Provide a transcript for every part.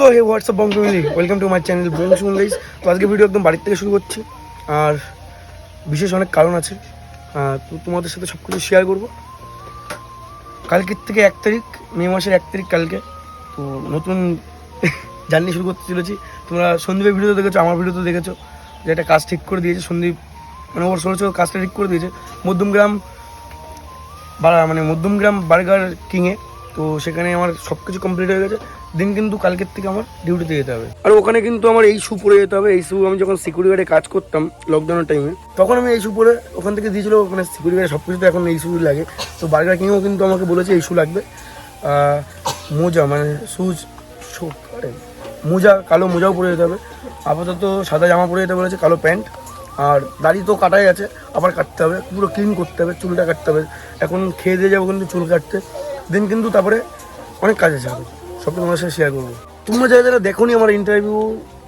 So hey what's up Bong family welcome to my channel Bong শুন guys তো আজকে video একদম বাড়ির থেকে শুরু করছি। আর বিশেষ অনেক কারণ আছে। তো তোমাদের সাথে সব কিছু শেয়ার করব। কালকের থেকে এক তারিখ, মে মাসের এক তারিখ কালকে। তো নতুন জার্নি শুরু করতে চলেছি। তোমরা সন্দীপের ভিডিও দেখেছ, আমার ভিডিও তো দেখেছ। যে একটা কাজ ঠিক করে দিয়েছে, সন্দীপ মানে ওর ষোলো কাজটা ঠিক করে দিয়েছে। মধ্যমগ্রাম মানে মধ্যমগ্রাম বার্গার কিংয়ে তো সেখানে আমার সব কিছু কমপ্লিট হয়ে গেছে। দিন কিন্তু কালকের থেকে আমার ডিউটিতে যেতে হবে। আর ওখানে কিন্তু আমার এই শু পরে যেতে হবে। এই শু আমি যখন সিকিউরিটি গার্ডে কাজ করতাম লকডাউনের টাইমে তখন আমি এই শু পরে ওখান থেকে দিয়েছিল মানে সিকিউরিটি গার্ডে সব কিছুতে এখন এই শু লাগে। তো বার্গার কিংয়েও কিন্তু আমাকে বলেছে এই শু লাগবে। মোজা মানে শুজ মোজা, কালো মোজাও পরে যেতে হবে। আপাতত সাদা জামা পরে যেতে বলেছে, কালো প্যান্ট। আর দাড়ি তো কাটাই আছে, আবার কাটতে হবে। পুরো ক্লিন করতে হবে, চুলটা কাটতে হবে। এখন খেয়ে দিয়ে যাব কিন্তু চুল কাটতে। দিন কিন্তু তারপরে অনেক কাজ আরও সব তোমার সাথে শেয়ার করব। তোমরা যারা যারা দেখো আমার ইন্টারভিউ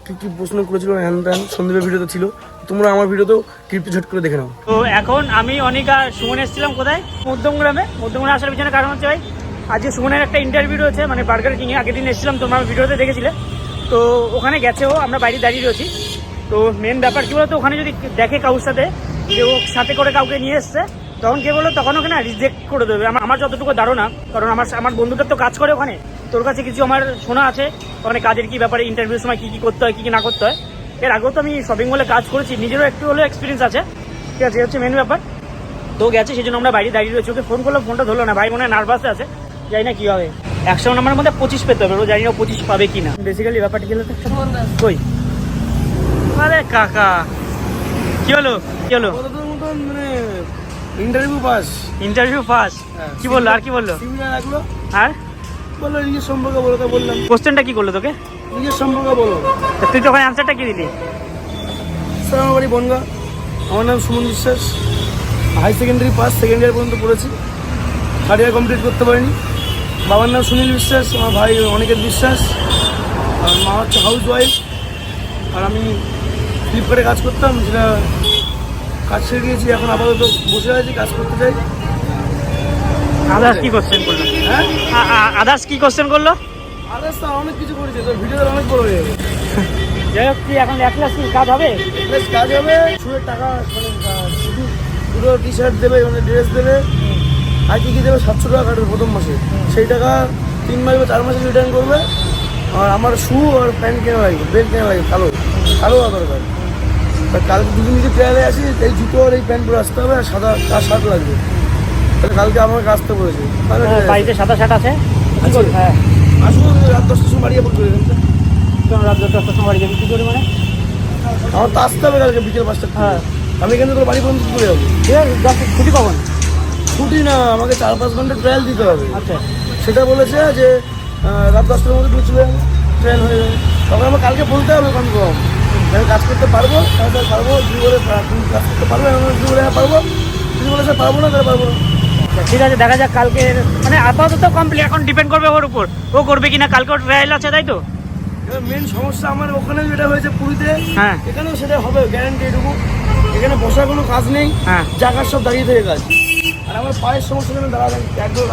কী কী প্রশ্ন করেছিল, হ্যান ত্যান, সন্দীপের ভিডিওতে ছিল, তোমরা আমার ভিডিওতেও ক্লিপটি ঝট করে দেখে নাও। তো এখন আমি অনিকা, সুমন এসেছিলাম কোথায়? মধ্যমগ্রামে মধ্যমগ্রামে আসার পিছনে কারণ হচ্ছে ভাই, আজকে সুমনের একটা ইন্টারভিউ রয়েছে মানে বার্গার কিংয়ে আগের দিন এসেছিলাম, তোমরা ভিডিওতে দেখেছিলে। তো ওখানে গেছে ও, আমরা বাইরে দাঁড়িয়ে রয়েছি। তো মেন ব্যাপার কি বলতো, ওখানে যদি দেখে কারোর সাথে, যে ও সাথে করে কাউকে নিয়ে এসছে তখন কে বলল? তখন ওকে না রিজেক্ট করে দেবে। আমার আমার যতটুকু ধারণা কারণ আমার আমার বন্ধুদের তো কাজ করে ওখানে। তোর কাছে কিছু আমার শোনা আছে? ওখানে কাজের কি ব্যাপারে ইন্টারভিউর সময় কি কি করতে হয় কি কি না করতে হয়? এর আগেও তো আমি শপিং মলে কাজ করেছি। নিজেরও একটু হলেও এক্সপিরিয়েন্স আছে। ঠিক আছে হচ্ছে মেন ব্যাপার। তো গেছে সেই জন্য আমরা বাইরে দাঁড়িয়ে রয়েছি। ওকে ফোন করলাম ফোনটা ধরলো না। ভাই মনে হয় নার্ভাসে আছে। জানি না কি হবে। একশো নম্বরের মধ্যে পঁচিশ পেতে হবে। ও জানি না ও পঁচিশ পাবে কি না বেসিক্যালি ব্যাপারটা কি হলো তো? কই? আরে কাকা। কি হলো? কি হলো? ইন্টারভিউ পাস ইন্টারভিউ হ্যাঁ। কি বলল? আর কি বলল? সিমিলার রাখল আর? বলল? নিজের সম্পর্কে বলো তো বললাম। কোশ্চেনটা কি করল তোকে? নিজের সম্পর্কে বলো। তা তুই তখন অ্যান্সারটা কি দিলি? স্যার আমার বাড়ি বনগা। আমার নাম Suman Biswas. Higher secondary pass second year পর্যন্ত পড়েছি। থার্ড ইয়ার কমপ্লিট করতে পারিনি। বাবার নাম সুনীল বিশ্বাস আমার ভাই অনেকের বিশ্বাস। আর মা হচ্ছে হাউস ওয়াইফ আর আমি ফ্লিপকার্টে কাজ করতাম যেটা কাজ ছেড়ে দিয়েছি এখন আপাতত বসে আছি কাজ করতে চাই। আদার্স কি কোশ্চেন করল? হ্যাঁ? আদার্স কি কোশ্চেন করল? আদার্স তো অনেক কিছু করেছে তোর ভিডিওটা অনেক বড় হয়ে যাই হোক কি এখন এক লাখ কি কাজ হবে? বেশ কাজ হবে টাকা মানে আহ, শুধু দুটো টি শার্ট দেবে মানে ড্রেস দেবে আর কি কি দেবে সাতশো টাকা কাটবে প্রথম মাসে। সেই টাকা তিন মাস বা চার মাসে রিটার্ন করবে আর আমার শু আর প্যান্ট কেনা লাগবে বেল্ট কেনা লাগবে কালো। কালো দরকার। কালকে দুদিন যদি ট্রায়ালে আসি এই জুতো আর এই প্যান্ট পরে আসতে হবে আর সাদা তার শার্ট লাগবে। তাহলে কালকে আমাকে আসতে বলেছে বাড়িতে সাদা শার্ট আছে? হ্যাঁ। আসুন রাত দশটার সময় বাড়িয়ে পড়বে কোন রাত দশটার সময় বাড়ি যাবি? কি করবি মানে? আমার তো আসতে হবে কালকে বিকেল পাঁচটা হ্যাঁ। আমি এখানে তোর বাড়ি পর্যন্ত চলে যাব। ঠিক আছে ছুটি কখন ছুটি না আমাকে চার পাঁচ ঘণ্টা ট্রায়াল দিতে হবে। আচ্ছা। সেটা বলেছে যে রাত দশটার মধ্যে চলে ট্রেন হয়ে যাবে। তখন আমার কালকে বলতে হবে কনফার্ম। আমি কাজ করতে পারব তাহলে পারব যদি বলে তুমি কাজ করতে পারবে আমি যদি বলে হ্যাঁ পারব যদি বলে স্যার পারব না তাহলে পারব না। আচ্ছা, ঠিক আছে দেখা যাক কালকে। মানে আপাতত কমপ্লিট এখন ডিপেন্ড করবে ওর উপর। ও করবে কিনা কালকে ওর ট্রায়াল আছে তাই তো? এবার মেন সমস্যা আমার ওখানে যেটা হয়েছে পুরীতে হ্যাঁ। এখানেও সেটা হবে গ্যারান্টি এটুকু। এখানে বসার কোনো কাজ নেই হ্যাঁ। জায়গার সব দাঁড়িয়ে থেকে কাজ আর আমার পায়ের সমস্যা জন্য দাঁড়া একদম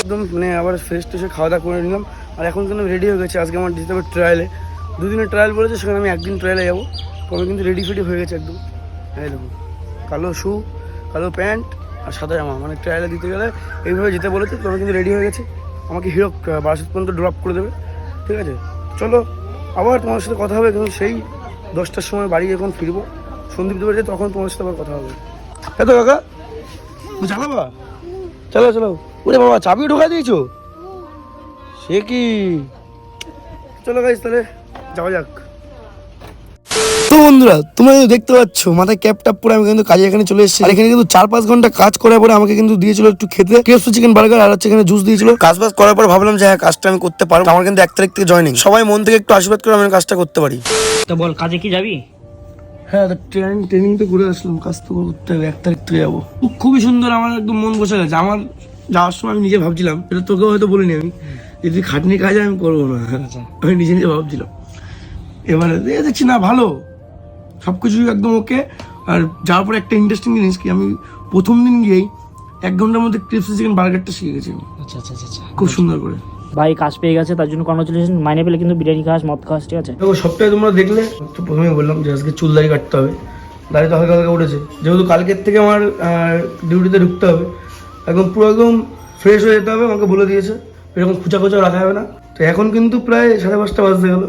একদম মানে আবার ফ্রেশ ট্রেশে খাওয়া দাওয়া করে নিলাম। আর এখন কিন্তু রেডি হয়ে গেছে আজকে আমার দিতে হবে ট্রায়ালে দুদিনের ট্রায়াল বলেছে, সেখানে আমি একদিন ট্রায়ালে যাব। আমি কিন্তু রেডি ফেডি হয়ে গেছে একদম। এই দেখুন কালো শু, কালো প্যান্ট আর সাদা জামা। মানে ট্রায়ালে দিতে গেলে এইভাবে যেতে বলেছে, তো আমি কিন্তু রেডি হয়ে গেছে। আমাকে হিরো বারাসাত পর্যন্ত ড্রপ করে দেবে। ঠিক আছে? চলো, আবার তোমার সাথে কথা হবে, কিন্তু সেই দশটার সময় বাড়ি যখন ফিরবো সন্দীপ দেবে তখন তোমার সাথে আবার কথা হবে। হ্যাঁ তো কাকা চালা বাবা চলো চলো ওরে বাবা, চাবি ঢোকা দিয়েছ? সে কি? চলো গাইস তাহলে যাওয়া যাক। তো বন্ধুরা তোমরা কিন্তু দেখতে পাচ্ছ মাথায় ক্যাপ টাপ পরে আমি কিন্তু কাজে এখানে চলে এসেছি। আর এখানে কিন্তু চার পাঁচ ঘণ্টা কাজ করার পরে আমাকে কিন্তু দিয়েছিল একটু খেতে। কেএফসি চিকেন বার্গার আর হচ্ছে এখানে জুস দিয়েছিল। কাজ বাজ করার পর ভাবলাম যে হ্যাঁ কাজটা আমি করতে পারব। আমার কিন্তু এক তারিখ থেকে জয়নিং সবাই মন থেকে একটু আশীর্বাদ করে আমি কাজটা করতে পারি। তো বল কাজে কি যাবি? হ্যাঁ ট্রেনিং ট্রেনিং তো ঘুরে আসলাম। কাজ তো করতে হবে এক তারিখ থেকে যাব। খুবই সুন্দর আমার একদম মন বসে গেছে। আমার যাওয়ার সময় আমি নিজে ভাবছিলাম এটা তোকেও হয়তো বলিনি আমি যে তুই খাটনি কাজ আমি করব না। আমি নিজে নিজে ভাবছিলাম। এবারে এ দেখছি না ভালো। সব কিছুই একদম ওকে আর যাওয়ার পরে একটা ইন্টারেস্টিং জিনিস কি আমি প্রথম দিন গিয়েই এক ঘণ্টার মধ্যে ক্রিপসি চিকেন বার্গারটা শিখে গেছি আমি। আচ্ছা আচ্ছা আচ্ছা খুব সুন্দর করে। ভাই কাজ পেয়ে গেছে তার জন্য কনগ্রাচুলেশন মাইনে পেলে কিন্তু বিরিয়ানি খাস মদ খাস ঠিক আছে? দেখো সবটাই তোমরা দেখলে তো প্রথমেই বললাম যে আজকে চুল দাড়ি কাটতে হবে। দাড়ি তো হালকা হালকা উঠেছে। যেহেতু কালকের থেকে আমার ডিউটিতে ঢুকতে হবে একদম পুরো একদম ফ্রেশ হয়ে যেতে হবে আমাকে বলে দিয়েছে। এরকম খুচা খুচাও রাখা হবে না। তো এখন কিন্তু প্রায় সাড়ে পাঁচটা বাজতে গেল।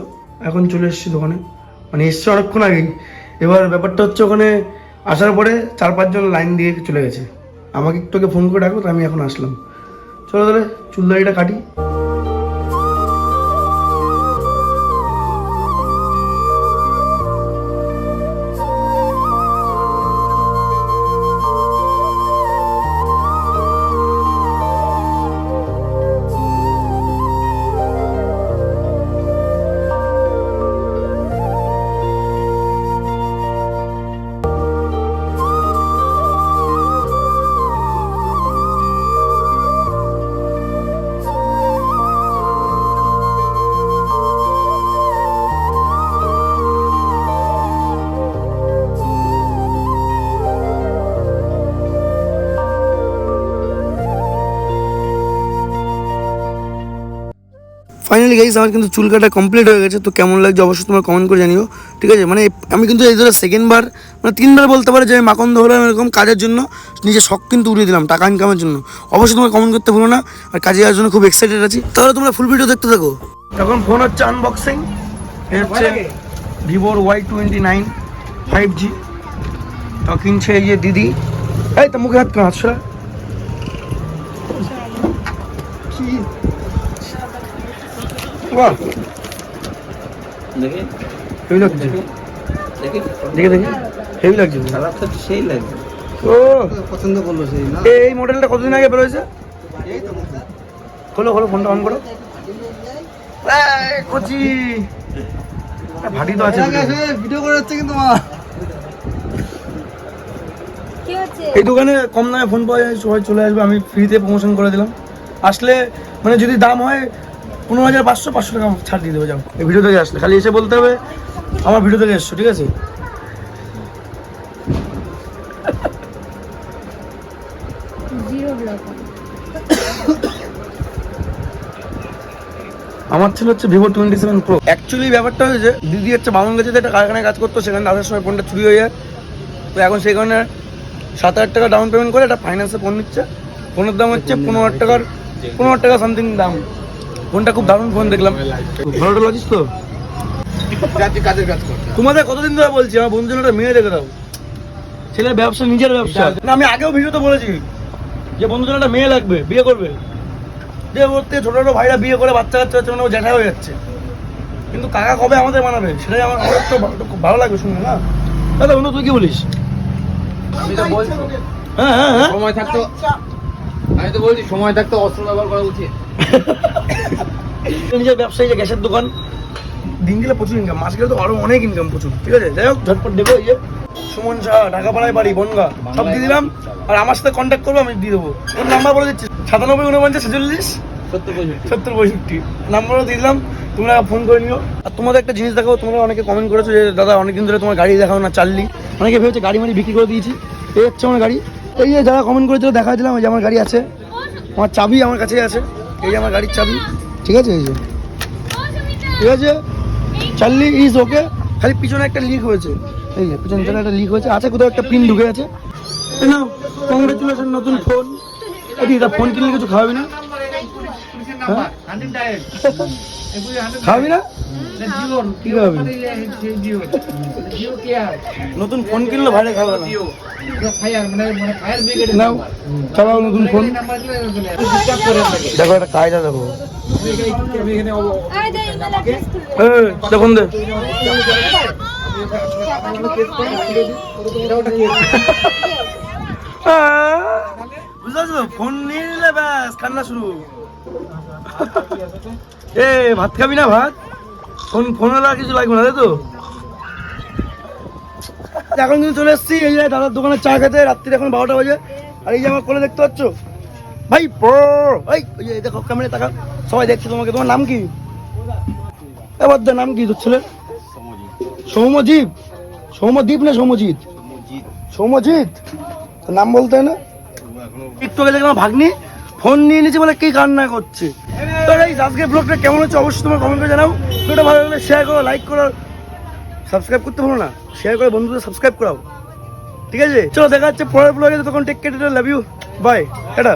এখন চলে এসেছি দোকানে। মানে এসছে অনেকক্ষণ আগেই। এবার ব্যাপারটা হচ্ছে ওখানে আসার পরে চার পাঁচজন লাইন দিয়ে চলে গেছে। আমাকে একটু ফোন করে ডাকো তো আমি এখন আসলাম। চলো তাহলে চুল দাড়িটা কাটি। ফাইনালি গাইস আমার কিন্তু চুল কাটা কমপ্লিট হয়ে গেছে তো কেমন লাগছে অবশ্যই তোমরা কমেন্ট করে জানিও ঠিক আছে? মানে আমি কিন্তু এই ধরো সেকেন্ড বার মানে তিনবার বলতে পারো যে আমি মাকন্দ হলাম এরকম কাজের জন্য নিজের শখ কিন্তু উড়িয়ে দিলাম টাকা ইনকামের জন্য। অবশ্যই তোমরা কমেন্ট করতে ভুলো না আর কাজে যাওয়ার জন্য খুব এক্সাইটেড আছি। তাহলে তোমরা ফুল ভিডিও দেখতে থাকো। তখন ফোন হচ্ছে আনবক্সিং হচ্ছে ভিভোর Y twenty nine five G তো কিনছে এই যে দিদি। এই তো মুখে হাত কেন হাত সরা। বাহ। দেখি। হেভি লাগছে। দেখি। দেখে। দেখে হেভি লাগছে। খারাপ তো সেই লাগবে ও। পছন্দ করল সেই না? এই মডেলটা কতদিন আগে বেরোয়েছে খোলো খোলো ফোনটা অন করো। কচি। ভাটি তো আছে ভিডিও করে যাচ্ছে কিন্তু মা। এই দোকানে কম দামে ফোন পাওয়া যায় সবাই চলে আসবে আমি ফ্রিতে প্রমোশন করে দিলাম। আসলে মানে যদি দাম হয় পনেরো হাজার পাঁচশো পাঁচশো টাকা ছাড় দিয়ে দেবে যাও এই ভিডিও থেকে আসলে খালি এসে বলতে হবে আমার ভিডিও থেকে এসছো ঠিক আছে? আমার ছিল হচ্ছে Vivo twenty seven pro actually ব্যাপারটা হয়েছে দিদি হচ্ছে বামন গেছে একটা কারখানায় কাজ করতো সেখানে আসার সময় ফোনটা চুরি হয়ে যায়। তো এখন সেই কারণে সাত হাজার টাকা ডাউন পেমেন্ট করে একটা ফাইন্যান্সে ফোন নিচ্ছে। ফোনের দাম হচ্ছে পনেরো হাজার টাকার পনেরো হাজার টাকা সামথিং দাম। ফোনটা খুব দারুণ ফোন দেখলাম। ভালোটা লাগিস তো তোমাদের কতদিন ধরে বলছি আমার বন্ধু একটা মেয়ে রেখে দাও। ছেলের ব্যবসা নিজের ব্যবসা। না আমি আগেও ভিডিওতে বলেছি যে জন্য একটা মেয়ে লাগবে বিয়ে করবে। যে ওর থেকে ছোটো ছোটো ভাইরা বিয়ে করে বাচ্চা কাচ্চা হচ্ছে মানে ও জ্যাঠা হয়ে যাচ্ছে। কিন্তু কাকা কবে আমাদের মানাবে? সেটাই আমার আমার তো খুব ভালো লাগবে শুনে না? দাদা বন্ধু তুই কি বলিস? আমি হ্যাঁ হ্যাঁ হ্যাঁ। সময় থাকতো আমি তো বলছি সময় থাকতো অস্ত্র ব্যবহার করা উচিত। নিজের ব্যবসায়ী যে গ্যাসের দোকান দিন গেলে প্রচুর ইনকাম মাস গেলে তো আরও অনেক ইনকাম প্রচুর ঠিক আছে? যাই হোক ঝটপট দেবো এই যে। সুমন শাহ ঢাকাপাড়ায় বাড়ি বনগা সব দিয়ে দিলাম। আর আমার সাথে কন্ট্যাক্ট করব আমি দিয়ে দেবো। ওর নাম্বার বলে দিচ্ছি সাতানব্বই উনপঞ্চাশ ছেচল্লিশ সত্তর পঁয়ষট্টি। নাম্বারও দিয়ে দিলাম তোমরা ফোন করে নিও। আর তোমাদের একটা জিনিস দেখাবো তোমরা অনেকে কমেন্ট করেছ যে দাদা অনেকদিন ধরে তোমার গাড়ি দেখাও না চাললি। অনেকে ভেবেছে গাড়ি মাড়ি বিক্রি করে দিয়েছি এই হচ্ছে আমার গাড়ি। এই যে যারা কমেন্ট করেছিল, দেখা দিলাম ওই যে আমার গাড়ি আছে। আমার চাবি আমার কাছে আছে। এই যে আমার গাড়ির চাবি। ঠিক আছে, এই যে। ঠিক আছে? চার্লি ইজ ওকে খালি পিছনে একটা লিক হয়েছে। এই যে, পিছনে একটা লিক হয়েছে। আছে, কোথাও একটা পিন ঢুকে আছে। কংগ্রেচুলেশন নতুন ফোন এটা ফোন কিনলে কিছু খাওয়াবি না? হ্যাঁ? খাওয়াবি না? কি খাওয়াবি নতুন ফোন কিনলে ভালো খাবে না। নাও চালাও নতুন ফোন দেখো একটা কায়দা দেখো। দেখুন দে। বুঝতে ফোন নিয়ে নিলে ব্যাস কান্না শুরু। এ ভাত খাবি না ভাত? ফোন ফোন আর কিছু লাগবে না তাই তো? এখন কিন্তু চলে এসেছি এই যে দাদার দোকানে চা খেতে রাত্রি এখন বারোটা বাজে। আর এই যে আমার কোলে দেখতে পাচ্ছ? ভাই ভাই ওই যে দেখো ক্যামেরা টাকা সবাই দেখছে তোমাকে। তোমার নাম কি? এবার দে, নাম কি তোর ছেলে? সৌমজিৎ সৌমদ্বীপ না সৌমজিৎ সৌমজিৎ নাম বলতে হয় না? একটু আগে দেখলাম ভাগ্নি ফোন নিয়ে নিয়েছে বলে কি কান্না করছে? তো গাইস আজকে ব্লগটা কেমন হচ্ছে অবশ্যই তোমার কমেন্ট জানাও। ভিডিওটা ভালো লাগলে শেয়ার করো লাইক করো সাবস্ক্রাইব করতে ভুলো না। শেয়ার করে বন্ধুদের সাবস্ক্রাইব করাও। ঠিক আছে? চলো দেখা যাচ্ছে পরের ব্লগে তখন টেক কেটে লাভ ইউ বাই এটা